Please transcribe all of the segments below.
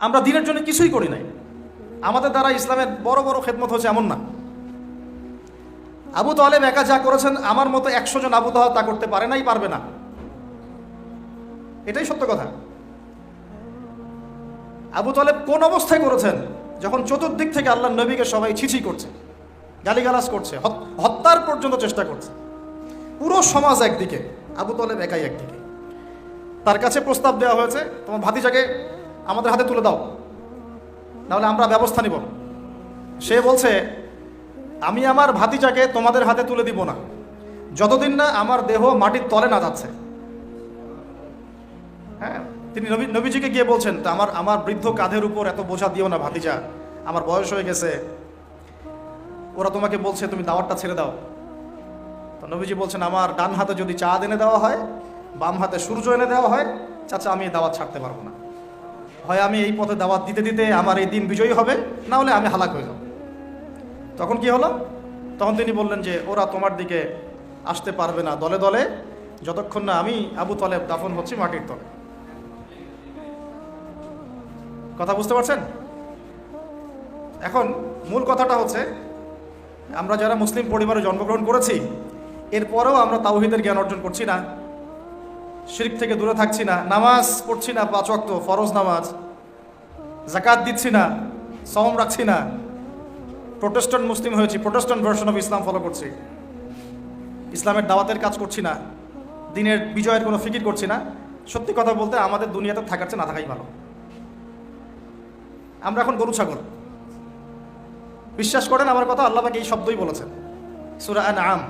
আমরা দিনের জন্য কিছুই করি নাই। আমাদের দ্বারা ইসলামের বড় বড় খেদমত হচ্ছে এমন না। আবু তালেব একা যা করেছেন, আমার মতো একশো জন আবু তাহা তা করতে পারে নাই, পারবে না। এটাই সত্য কথা। আবু তালেব কোন অবস্থায় করেছেন? যখন চতুর্দিক থেকে আল্লাহ নবীকে সবাই ছিছি করছে, গালিগালাজ করছে, হত- হত্যার পর্যন্ত চেষ্টা করছে। পুরো সমাজ একদিকে, আবু তালেব একাই একদিকে। তার কাছে প্রস্তাব দেওয়া হয়েছে, তোমার ভাতিজাকে আমাদের হাতে তুলে দাও। নাহলে আমরা ব্যবস্থা নিব। সে বলছে, আমি আমার ভাতিজাকে তোমাদের হাতে তুলে দিব না। যতদিন না আমার দেহ মাটির তলে না যাচ্ছে। হ্যাঁ তিনি নবী, নবীজিকে গিয়ে বলছেন, তা আমার আমার বৃদ্ধ কাঁধের উপর এত বোঝা দিও না ভাতিজা, আমার বয়স হয়ে গেছে। ওরা তোমাকে বলছে, তুমি দাওয়াতটা ছেড়ে দাও। তো নবীজি বলছেন, আমার ডান হাতে যদি চা এনে দেওয়া হয়, বাম হাতে সূর্য এনে দেওয়া হয়, চাচা আমি দাওয়াত ছাড়তে পারব না। হয় আমি এই পথে দাওয়াত দিতে দিতে আমার এই দিন বিজয়ী হবে, না হলে আমি হালাক হয়ে যাব। তখন কি হলো? তখন তিনি বললেন যে, ওরা তোমার দিকে আসতে পারবে না, দলে দলে। যতক্ষণ না আমি আবু তলেব দাফন হচ্ছি মাটির তলে। কথা বুঝতে পারছেন? এখন মূল কথাটা হচ্ছে, আমরা যারা মুসলিম পরিবারে জন্মগ্রহণ করেছি, এরপরেও আমরা তাওহিদের জ্ঞান অর্জন করছি না। শিরিক থেকে দূরে থাকছি না। নামাজ পড়ছি না পাঁচ ওয়াক্ত, ফরজ নামাজ। জাকাত দিচ্ছি না সম রাখছি না। প্রোটেস্ট্যান্ট মুসলিম হয়েছি, Protestant version of Islam follow করছি। ইসলামের দাওয়াতের কাজ করছি না, দিনের বিজয়ের কোনো ফিকির করছি না। সত্যি কথা বলতে আমাদের দুনিয়াতে থাকার চেয়ে না থাকাই ভালো। আমরা এখন গরু, ছাগল। বিশ্বাস করেন, আমার কথা আল্লাহ পাক এই শব্দই বলেছেন। সুরা আন আম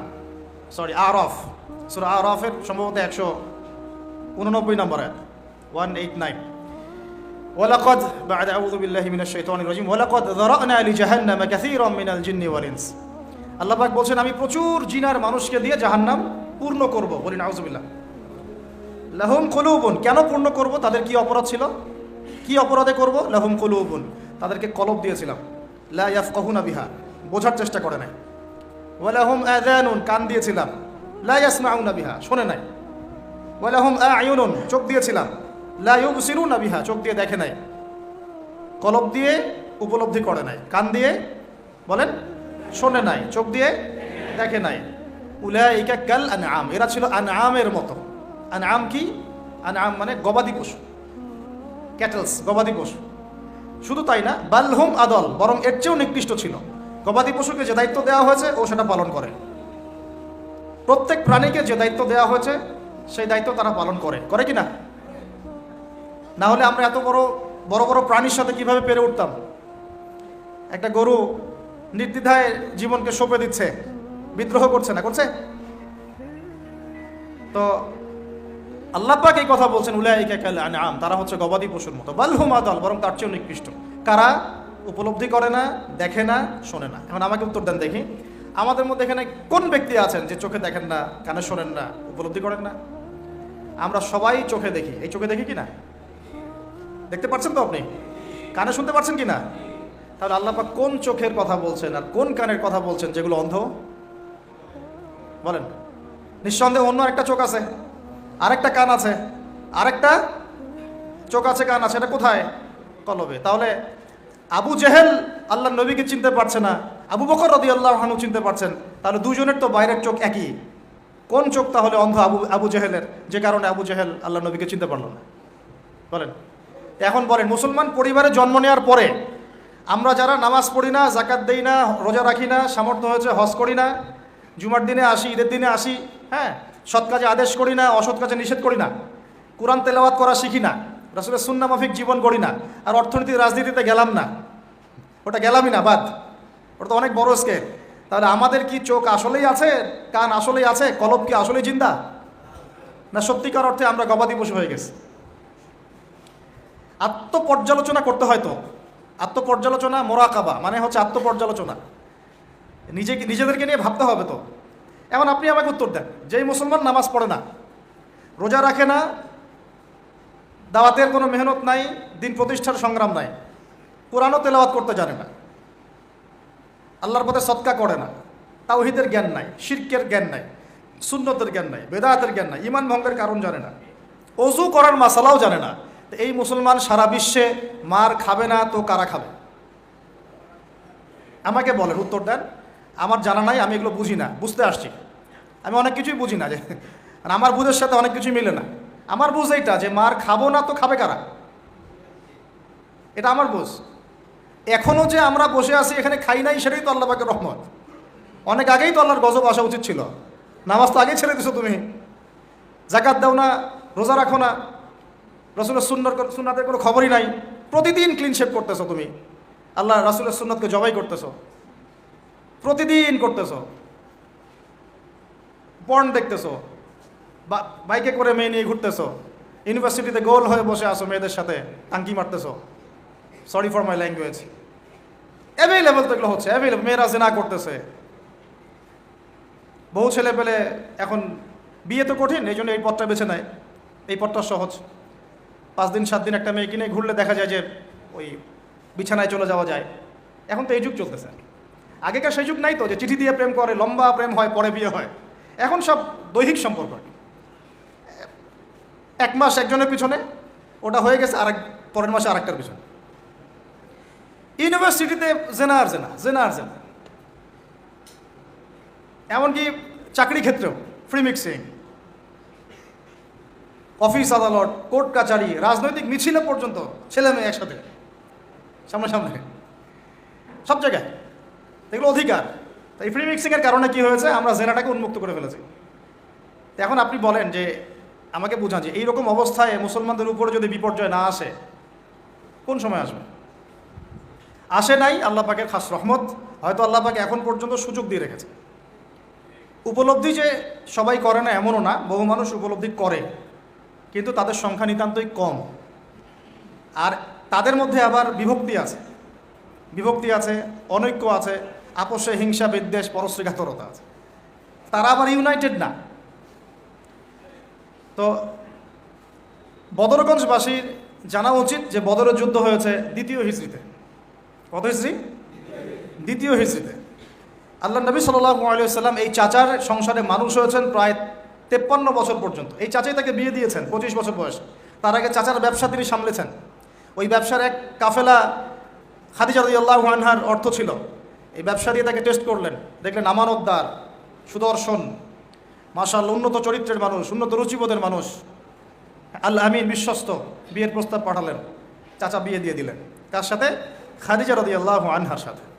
সরি আর অফ সুরা আর অফের সম্ভবত একশো উননব্বই নম্বর ওয়ান এইট নাইন ولقد بعد أعوذ بالله من الشيطان الرجيم ولقد ذرأنا لجهنم كثيرا من الجن والإنس আল্লাহ পাক বলছেন আমি প্রচুর জিনার মানুষকে দিয়ে জাহান্নাম পূর্ণ করব বলি নাউজুবিল্লাহ লাহুম কলুবুন কেন পূর্ণ করব তাদের কি অপরাধ ছিল কি অপরাধে করব লাহুম কলুবুন তাদেরকে কলব দিয়েছিলাম লা ইয়াফকাহুনা বিহা বোঝার চেষ্টা করে নাই ওয়ালাহুম আযানুন কান দিয়েছিলাম লা ইয়াসমাউনা বিহা শোনে নাই ওয়ালাহুম আয়ুনুন, চোখ দিয়েছিলাম। লা ইউবসিরুনা বিহা, চোখ দিয়ে দেখে নাই। কলব দিয়ে উপলব্ধি করে নাই। কান দিয়ে, বলেন, শোনে নাই। চোখ দিয়ে দেখে নাই। উলাইকা কাল আনআম, এরা ছিল আন আনআমের মতো। আনআম কি? আনআম মানে গবাদি পশু। ক্যাটেলস, গবাদি পশু। শুধু তাই না বালহুম আদল, বরং এর চেয়েও নিকৃষ্ট ছিল। গবাদি পশুকে যে দায়িত্ব দেওয়া হয়েছে, ও সেটা পালন করে। প্রত্যেক প্রাণীকে যে দায়িত্ব দেওয়া হয়েছে সেই দায়িত্ব তারা পালন করে। করে কি না না হলে আমরা এত বড় বড় বড় প্রাণীর সাথে কীভাবে পেরে উঠতাম? একটা গরু নির্দ্বিধায় জীবনকে সঁপে দিচ্ছে, বিদ্রোহ করছে না, করছে? তো আল্লাহ পাক এই কথা বলছেন কাল তারা হচ্ছে গবাদি পশুর মতো। বালহুম আদল বরং তার চেয়েও নিকৃষ্ট। কারা উপলব্ধি করে না, দেখে না, শোনে না? এখন আমাকে উত্তর দেন দেখি। আমাদের মধ্যে এখানে কোন ব্যক্তি আছেন যে চোখে দেখেন না, কানে শোনেন না, উপলব্ধি করেন না? আমরা সবাই চোখে দেখি। এই চোখে দেখি কি না দেখতে পাচ্ছেন তো আপনি? কানে শুনতে পাচ্ছেন কি না তাহলে আল্লাহ পাক কোন চোখের কথা বলছেন আর কোন কানের কথা বলছেন যেগুলো অন্ধ? বলেন। নিঃসন্দেহে অন্য একটা চোখ আছে। আরেকটা কান আছে। আরেকটা চোখ আছে, কান আছে। এটা কোথায়? কলবে। তাহলে আবু জেহেল আল্লাহ নবীকে চিনতে পারছে না। আবু বকর রদি আল্লাহ হানু চিনতে পারছেন, তাহলে দুজনের তো বাইরের চোখ একই। কোন চোখ তাহলে অন্ধ আবু আবু জেহেলের? যে কারণে আবু জেহেল আল্লাহ নবীকে চিনতে পারল না। বলেন, এখন বলেন, মুসলমান পরিবারে জন্ম নেওয়ার পরে আমরা যারা নামাজ পড়ি না জাকাত দেই না, রোজা রাখি না, সামর্থ্য হয়েছে হজ করি না, জুমার দিনে আসি, ঈদের দিনে আসি হ্যাঁ সৎ কাজে আদেশ করি না, অসৎ কাজে নিষেধ করি না, কোরআন তেলাওয়াত করা শিখি না, রাসুলের সুন্নামাফিক জীবন গড়ি না, আর অর্থনীতি রাজনীতিতে গেলাম না। ওটা গেলামই না, বাদ। ওটা তো অনেক বড় স্কেল তাহলে আমাদের কি চোখ আসলেই আছে? কান আসলেই আছে? কলব কি আসলেই জিন্দা? না সত্যিকার অর্থে আমরা গবাদি পশু হয়ে গেছি। আত্মপর্যালোচনা করতে হয় তো। আত্মপর্যালোচনা মোরাকাবা মানে হচ্ছে আত্মপর্যালোচনা। নিজে, নিজেদেরকে নিয়ে ভাবতে হবে তো। এখন আপনি আমাকে উত্তর দেন, যেই মুসলমান নামাজ পড়ে না, রোজা রাখে না, দাওয়াতের কোনো মেহনত নাই, দিন প্রতিষ্ঠার সংগ্রাম নাই, কোরআনও তেলাওয়াত করতে জানে না। আল্লাহর পথে সৎকা করে না। তাওহিদের জ্ঞান নাই, শির্কের জ্ঞান নাই, সুন্নতের জ্ঞান নাই, বেদায়াতের জ্ঞান নাই ইমান ভঙ্গের কারণ জানে না। অজু করার মাসালাও জানে না এই মুসলমান সারা বিশ্বে মার খাবে না তো কারা খাবে? আমাকে বলেন, উত্তর দেন। আমার জানা নাই, আমি এগুলো বুঝি না, বুঝতে আসছি। আমি অনেক কিছুই বুঝি না যে আর আমার বুঝের সাথে অনেক কিছুই মিলে না। আমার বুঝ এইটা যে মার খাব না তো খাবে কারা? এটা আমার বুঝ। এখনও যে আমরা বসে আছি, এখানে খাই নাই সেটাই তো আল্লাহ পাকের রহমত। অনেক আগেই তো আল্লাহর গজব আসা উচিত ছিল। নামাজ তো আগেই ছেড়ে দিছো তুমি। জাকাত দাও না, রোজা রাখো না। রসুলের সুন্নার সুন্নাতের কোনো খবরই নাই। প্রতিদিন ক্লিন শেপ করতেছো তুমি। আল্লাহ রাসুলের সুন্নাতকে জবাই করতেছো। প্রতিদিন করতেছো। পর্ন দেখতেছো। বাইকে করে মেয়ে নিয়ে ঘুরতেছো। ইউনিভার্সিটিতে গোল হয়ে বসে আসো মেয়েদের সাথে, টাঙ্কি মারতেছো। Sorry for my language available তো এগুলো হচ্ছে অ্যাভেলেবল মেয়েরা জেনা করতেছে। বহু ছেলে পেলে এখন বিয়ে তো কঠিন, এই জন্য এই পথটা বেছে নেয়। এই পথটা সহজ। পাঁচ দিন, সাত দিন একটা মেয়ে কিনে ঘুরলে দেখা যায় যে ওই বিছানায় চলে যাওয়া যায়। এখন তো এই যুগ চলতেছে। আগেকার সেই যুগ নাই তো, যে চিঠি দিয়ে প্রেম করে, লম্বা প্রেম হয়, পরে বিয়ে হয়। এখন সব দৈহিক সম্পর্ক। এক মাস একজনের পিছনে, ওটা হয়ে গেছে আরেক, পরের মাসে আরেকটার পিছনে। ইউনিভার্সিটিতে জেনা আর জেনা জেনা আর জেনা। এমনকি চাকরি ক্ষেত্রেও ফ্রি মিক্সিং অফিস আদালত, কোর্ট কাচারি, রাজনৈতিক মিছিলে পর্যন্ত ছেলে মেয়ে একসাথে। সামনে সামনে সব জায়গায়। এগুলো অধিকার। তো এই ফ্রি মিক্সিংয়ের কারণে কি হয়েছে? আমরা জেনাটাকে উন্মুক্ত করে ফেলেছি। এখন আপনি বলেন যে, আমাকে বোঝান যে, এইরকম অবস্থায় মুসলমানদের উপরে যদি বিপর্যয় না আসে, কোন সময় আসবে? আসে নাই আল্লাহ পাকের খাস রহমত, হয়তো আল্লাহ পাকে এখন পর্যন্ত সুযোগ দিয়ে রেখেছে। উপলব্ধি যে সবাই করে না এমনও না, বহু মানুষ উপলব্ধি করে, কিন্তু তাদের সংখ্যা নিতান্তই কম। আর তাদের মধ্যে আবার বিভক্তি আছে। বিভক্তি আছে, অনৈক্য আছে, আপোষে হিংসা, বিদ্বেষ, পরশ্রীঘাতরতা আছে। তারা আবার ইউনাইটেড না। তো বদরগঞ্জবাসীর জানা উচিত যে বদরের যুদ্ধ হয়েছে দ্বিতীয় হিস্ট্রিতে কত হিস্ট্রি দ্বিতীয় হিস্ট্রিতে আল্লাহ নবী সাল্লাম এই চাচার সংসারে মানুষ হয়েছেন প্রায় তেপ্পান্ন বছর পর্যন্ত। এই চাচাই তাকে বিয়ে দিয়েছেন, পঁচিশ বছর বয়সে। তার আগে চাচার ব্যবসা তিনি সামলেছেন। ওই ব্যবসার এক কাফেলা খাদিজা আল্লাহ আনহার অর্থ ছিল। এই ব্যবসা দিয়ে তাকে টেস্ট করলেন। দেখলেন আমানতদার, সুদর্শন মাসাল উন্নত চরিত্রের মানুষ, উন্নত রুচিবোধের মানুষ। আল্লাহ আমিন বিশ্বস্ত, বিয়ের প্রস্তাব পাঠালেন। চাচা বিয়ে দিয়ে দিলেন। তার সাথে খাদিজা রদি আল্লাহ আনহার সাথে।